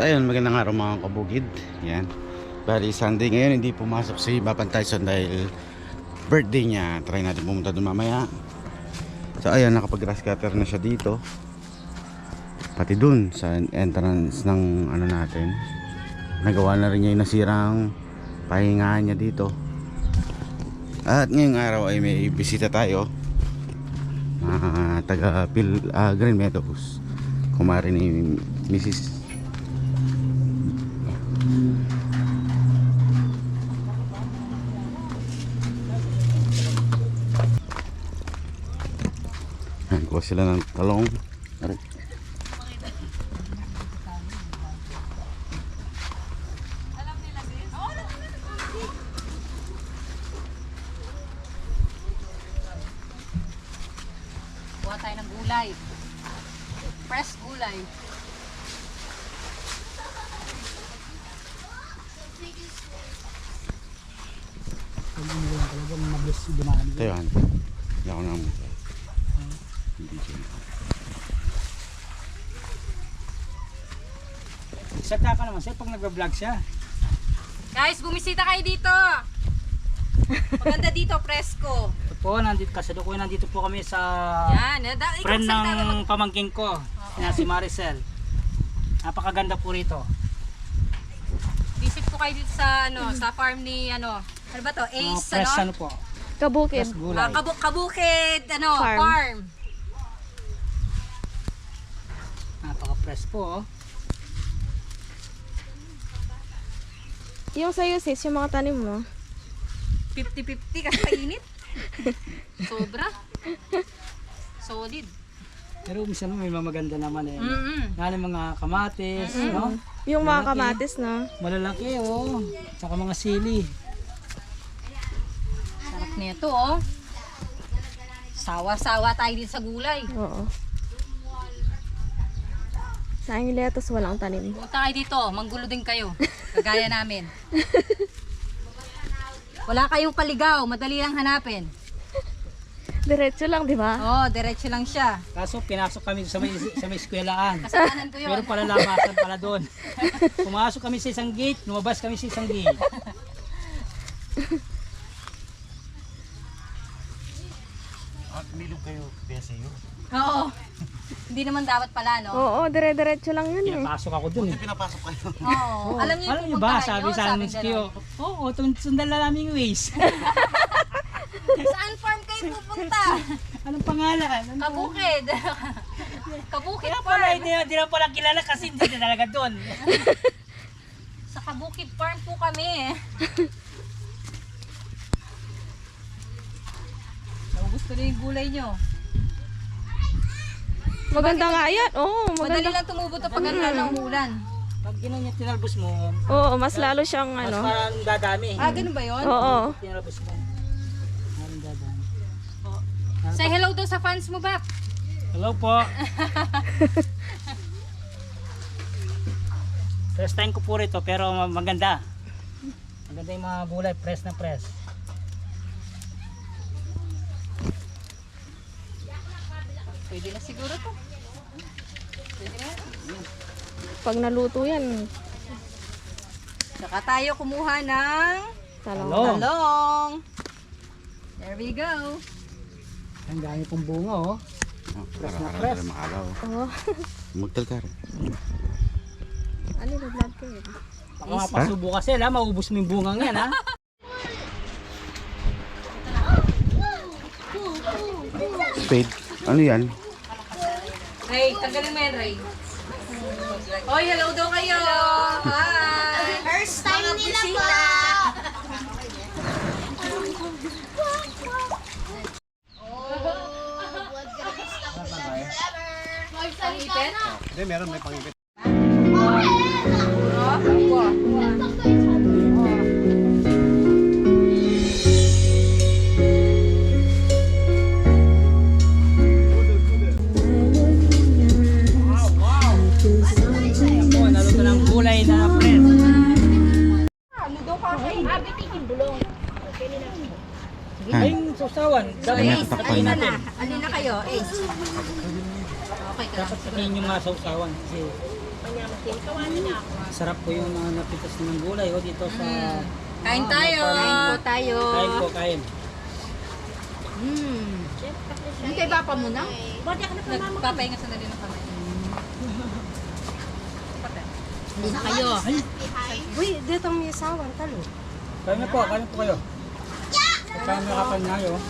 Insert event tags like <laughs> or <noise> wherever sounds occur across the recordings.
So ayun, magandang araw mga kabugid. Yan. Bali, Sunday ngayon, hindi pumasok si Bapan Tyson dahil birthday niya. Try natin pumunta doon mamaya. So ayun, nakapag-grass cutter na siya dito. Pati doon sa entrance ng ano natin. Nagawa na rin niya yung nasirang pahingahan niya dito. At ngayong araw ay may bisita tayo. Mga taga Pil, ah, Green Meadows. Kumari ni Mrs. Ayan, kuha sila ng talong. Aray. Kuha tayo ng gulay. Fresh gulay. Ito yan. Hindi ako nang... Hindi siya. Sada ka naman sir pag nagbablog siya. Guys, bumisita kayo dito. Maganda dito, presko. Ito po, nandito, kasalukuyan nandito po kami sa Yan. eh, Da, ikaw friend ng mo. pamangking ko, na si Maricel. Napakaganda po rito. Visit po kayo dito sa ano, sa farm ni ano. Ano ba to? Mga Ace fresh ano? ano po, Kabukid. Ah, gulay. kabu kabukid ano, Farm. farm. Napaka-fresh po. Oh. Yung sa'yo sis, yung mga tanim mo. 50-50 kasi mainit. Sobra. Solid. Pero minsan may mga maganda naman eh. Mm-mm. Yan yung mga kamatis, no? Yung mga Malaki. kamatis na. Malalaki oh. Saka mga sili. Sarap nito oh. Sawa-sawa tayo dito sa gulay. Oo. Sa aking lettuce, walang tanim. Punta kayo dito, manggulo din kayo. Kagaya namin. Wala kayong paligaw, madali lang hanapin. Diretso lang, di ba? Oh, diretso lang siya. Kaso pinasok kami sa may, sa may eskwelaan. Kasalanan ko yun. Meron pala labasan pala doon. Pumasok kami sa isang gate, lumabas kami sa isang gate. Ah, milog kayo, PSU. Oo. Hindi naman dapat pala, no? Oo, dire-diretso lang yun eh. Pinapasok ako doon eh. Pinapasok kayo. Oo. Alam niyo Alam yung niyo ba, pupuntahan sabi niyo, sa amin dalawa. oo, oh, sundan lang namin yung ways. <laughs> Saan farm kayo pupunta? <laughs> Anong pangalan? Ano? Kabukid. <laughs> Kabukid Kaya pala, Farm. hindi, hindi na pala kilala kasi hindi na talaga doon. Sa Kabukid Farm po kami. Naubos ko na yung gulay nyo. Maganda nga yan. Oo, Madali maganda. lang tumubo to pag ano ng ulan. Pag ginawa niya tinalbos mo, Oo, mas lalo siyang mas ano. parang dadami. Ah, ganun ba yun? Oo. Tinalbos mo. Parang dadami. Say hello daw sa fans mo, Bap. Hello po. <laughs> First time ko po rito pero ma- maganda. Maganda yung mga gulay, press na press. Pwede na siguro to. Pwede na. Pag naluto yan, Saka tayo kumuha ng talong. Talong. talong. There we go. Ang dami pong bunga oh. Oh, Press para na para press. makalaw. Oo. Magtal ka rin. ano yung vlog ko yun? Baka mapasubo ka sila, maubos mo yung bungang yan ha. Spade. Ano yan? Ray, tanggalin mo yan, Ray. Hoy, hello daw kayo. Hi. First time nila po. Pangipit? Hindi, meron may pangipit. Ako, sausawan. Dapat Kanya tatakpan natin. Alin na kayo? Ace. Okay ka lang. dapat sabihin yung mga sausawan. Kasi Sarap po yung mga napitas ng gulay o dito sa... Kain tayo. Kain po tayo. Kain po, kain. Hmm. Hindi kay Papa mo na? Nagpapahinga sa nalino kami. Hindi na kayo. Uy, dito ang may asawan, talo. Kain na po, kain po kayo. Kasama na kapan na yun.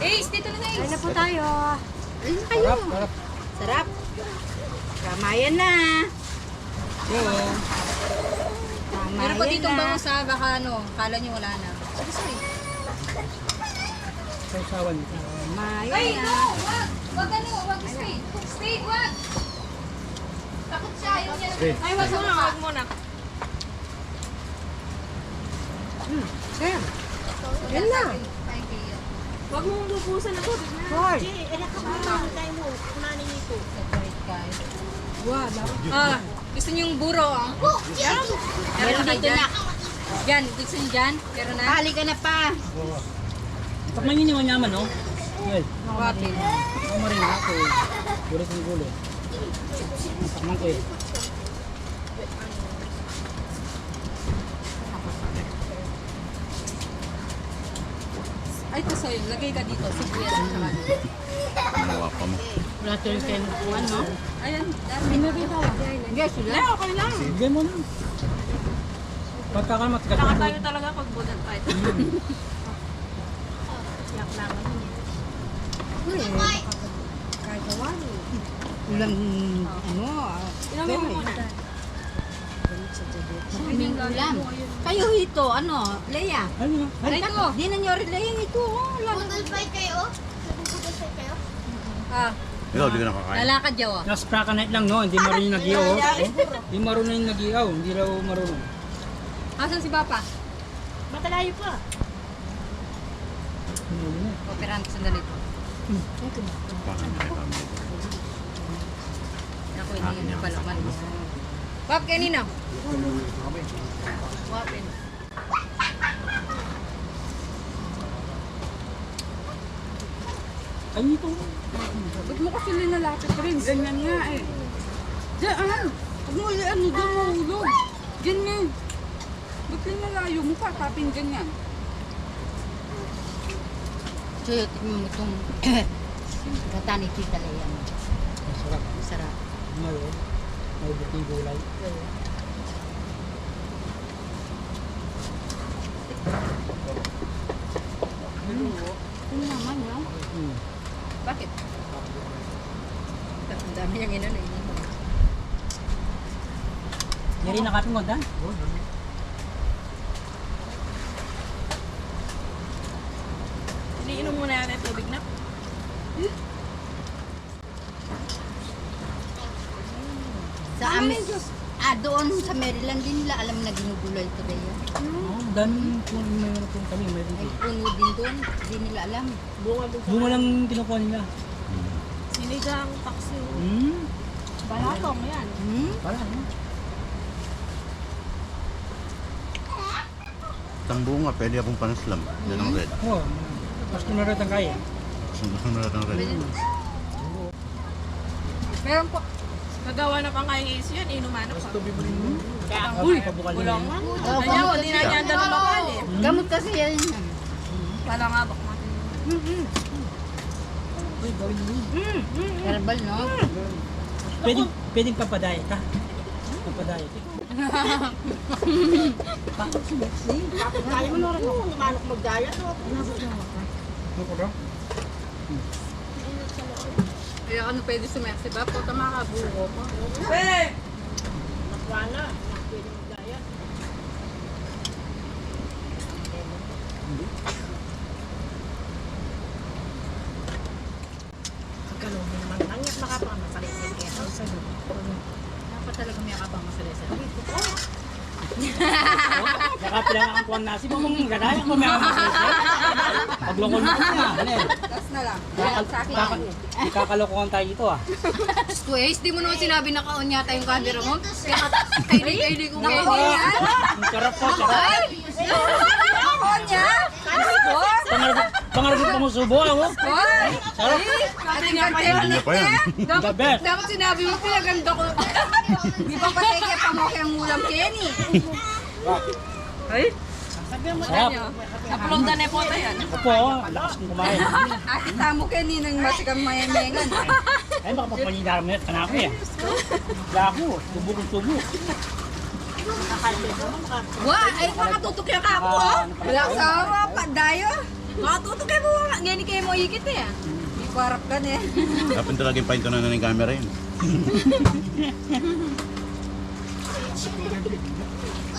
Ace, dito na na Kain na Ace. po tayo. Ayun kayo. Sarap, sarap. Sarap. Kamayan na. Oo. Meron pa ditong bangus sa baka ano, kala nyo wala na. Sige, sorry. Sa usawan. Ay, no! Wag! Wag ano, wag speed. Speed, wag! Takot siya, ayaw niya. Speed. Ay, wag muna, wag muna. Yan na. Wag mong lubusan na tubig na. Hoy. Ah, gusto niyo yung buro, ah? Yan. Meron dito na. Yan, gusto niyo dyan? Meron na? Hali ka na pa. Takman niyo yung yaman, no? Well, Wapin. ako marin ako eh. Gulay kong gulay. Takman ko eh. Ito sa'yo. Lagay ka dito. Sa kuya lang sa kanin. Ginawa pa mo. Wala tayo kayo nakuhan, no? Ayan. Pinagay ka. Yes, sila. Ay, okay lang. Sige mo na. Pagkakamat ka. Saka tayo talaga pag budan tayo. Ulam, ano, Inumin mo muna. Ulam. Kayo ito, ano, Leia. Ano? Aray ko. Di na nyo rin Leia ito. Oh, lalo. Ah, Ikaw, di ka nakakain. lalakad yaw. ah. Nas prakanite lang, no? Hindi marunong nag-iaw. oh. Hindi marunong nag-iaw. Hindi raw marunong. Asan si Papa? Matalayo pa. Ko sandali. Paano na kami? Ako hindi yung palaman. Pap, kanina. Wapin. Ay, nito. Ba't mo kasi linalapit rin? Ganyan nga eh. Diyan, huwag mo ano doon mahulog. Ganyan. Ba't linalayo mo pa? Tapin ganyan. So, tingnan mo itong <coughs> gata ni Tita Leia. Masarap. Sarap. Ngayon, may buting gulay. Ano naman yun? Hmm. Bakit? Ang dami niyang ina na Yan rin nakapin ko, Dan. Iniinom mo na yan yung tubig na. Sa amin, ah, doon sa Maryland din nila alam na ginugulay ito ba yun? Oh, Dan, kung mayroon kung kami, mayroon Ay, din. puno din doon. Hindi nila alam. Bunga lang kinukuha nila. Sinigang taksi. Hmm. Balatong yan. Hmm? Wala, no? Itang bunga, pwede akong panaslam. Yan ang red. Oo. Mas kunarad ang kaya. Gusto mo na ang red. Meron po. Nagawa na pa nga yung AC yan, inumanap pa. Kaya, uy, yun. Oh, Kanya ko, di na niya ang dalawang lokal eh. Gamot kasi yan. Wala nga bak natin. Uy, gawin mo yun. Herbal, no? Pwedeng, pwedeng papadayet, ha? Papadayet. <laughs> Kaya mo rin ako. Manok magdaya to. Ano ko daw? Kaya ano pwede sumersi ba? Puta makabuho ko. Hey! Dapat talaga may akabang masalesa. Nakapila <laughs> nga ang kuwan nasi, mamang gadaya ko may kamasaya. Paglokol mo na, ano eh. <laughs> Tapos na lang. Kakal- kakal- Ikakalokohan tayo dito ah. Ko, Ace, di mo naman sinabi na kaon yata yung camera mo. Kaya kaili-kaili ko kayo yan. Ang sarap po, sarap. Kaon niya? Diyos ko. Pangarap, Pangarap ko pumusubo ako. Hoy! Sarap. Ate nga pa Hindi niya pa yan. The best. Dapat sinabi mo pinaganda ko. Di ba patay kaya pamoke ang ulam Kenny? Ay? Sarap. Napulong na po yan. Opo, ang lakas kong kumain. <laughs> Ate tamo Kenny ng masikang mayemengan. Ay, baka papanyidaram na ka na ako eh. Wala ako, tubo kong tubo. Wa, ay makatutok yung kako oh. Wala sa pa dayo. Makatutok kayo mo. Ngani kayo mo ikit eh. Harap ka eh. Dapat talaga yung pahinto na ng camera yun. <laughs>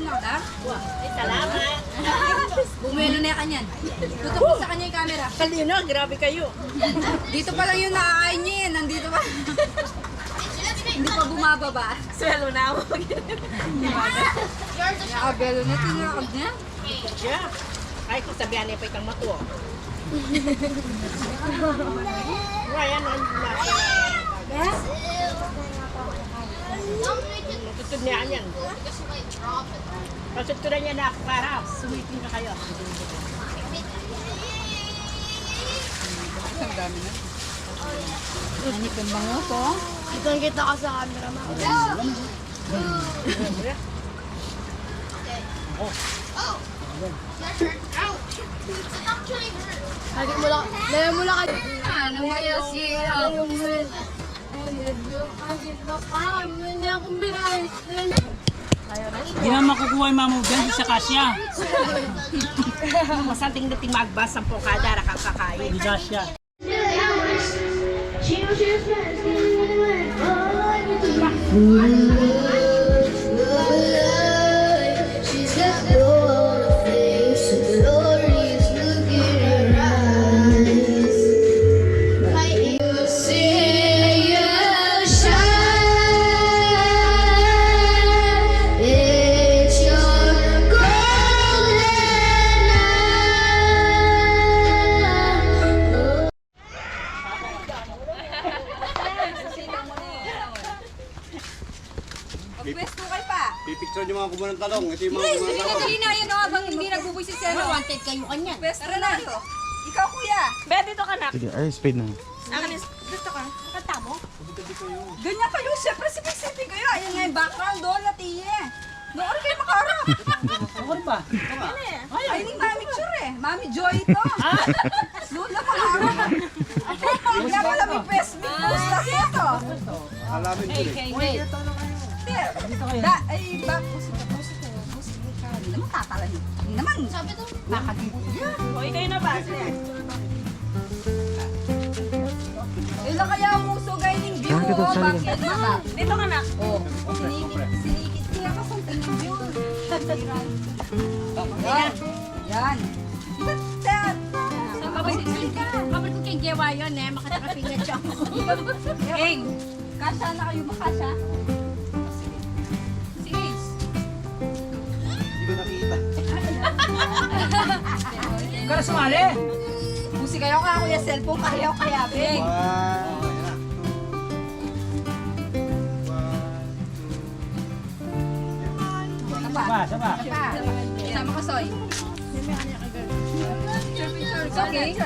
ako da? Salamat. <laughs> Bumelo na kanyan. Tutok mo sa kanya yung camera. Kalino, grabe kayo. Dito pa lang yung nakakain niya eh. Nandito pa. Hindi pa bumababa. Swelo na ako. Nakabelo na tinakab niya. Yeah. Ay, kung sabihan niya pa itang matuo. Ryan, <laughs> ano na? Tutod niya yan. Pasok ko na niya na ako karap. Sumitin na kayo. Kitang kita ka sa camera ma. Lagi mo lang, lagi mo lang kayo. Ano mo yung si... Hindi akong binahay. Hindi na makukuha yung mamo dyan sa kasya. <laughs> Masanting dating magbas ang pokada, nakakakain. Hindi kasya. She's talong. Ito yung Yes, sige na, dali na. Yan o, habang hindi nagbubuy si Seno. Wanted kayo kanyan. Pwesto na ito. Ikaw, kuya. Be, dito ka na. Sige, ay, speed na. Akin is, gusto ka? Kanta mo? Ganyan kayo. Siyempre, sipig-sipig kayo. Ayan nga yung background doon, natiye. Noon kayo makarap. Ako rin ba? Ay, ni Mami Chur eh. Mami Joy ito. Doon <laughs> na makarap. Kaya pala may Facebook post lang ito. Hey, hey, hey. Hindi. Da, ay, back post ito. Naman tatalahin. Hindi naman. Sabi to. Nakadito yan. Hoy, kayo na ba? Ilan kaya ang uso guys ng view? Saan ka oh, Saan ka bakit ba? Dito ka na. Oh, sinikit, sinikit niya ka sa tingin view. <laughs> Yan. Yan. Tat. Kapag ko kay Gewa yun eh, makatakapin niya siya ako. <laughs> King, kasha na kayo ba ka na sumali. Busi kayo ka kuya cellphone kaya kaya. Apa? Saba, saba. Pa. Sama ka soy. It's okay.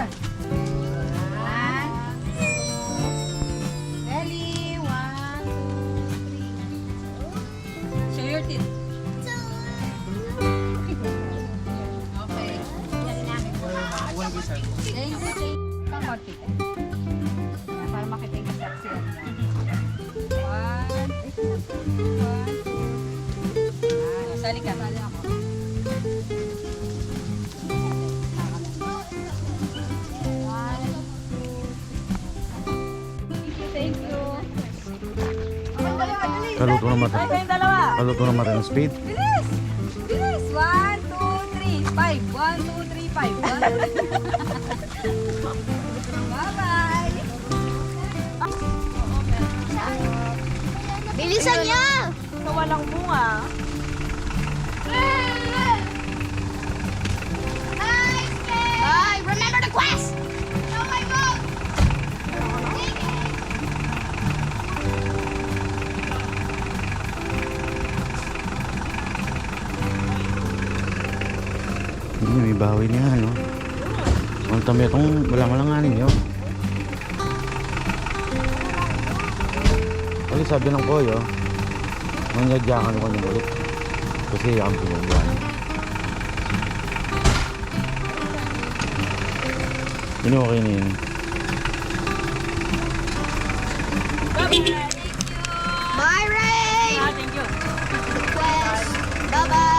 Thank you. Kakonti. Ayan, Para makita yung sexy. One. One. Ah, Sali ka. Sali ako. Ang. Kaluto. Kayong dalawa. Kaluto ang speed. Bilis! Bilis! One, two, three, five. One, two, three, five. One, two, three. Bilisan niya! walang bunga. Bye! Remember the quest! Oh my god! Hindi, may bawi niya, no? Ang tami itong wala malanganin yun. Sabi ng koyo, manyadyakan ko niya ulit. Kasi ang pinagyan. Yun okay na yun. Bye, Ray! Ah, thank you. Bye-bye!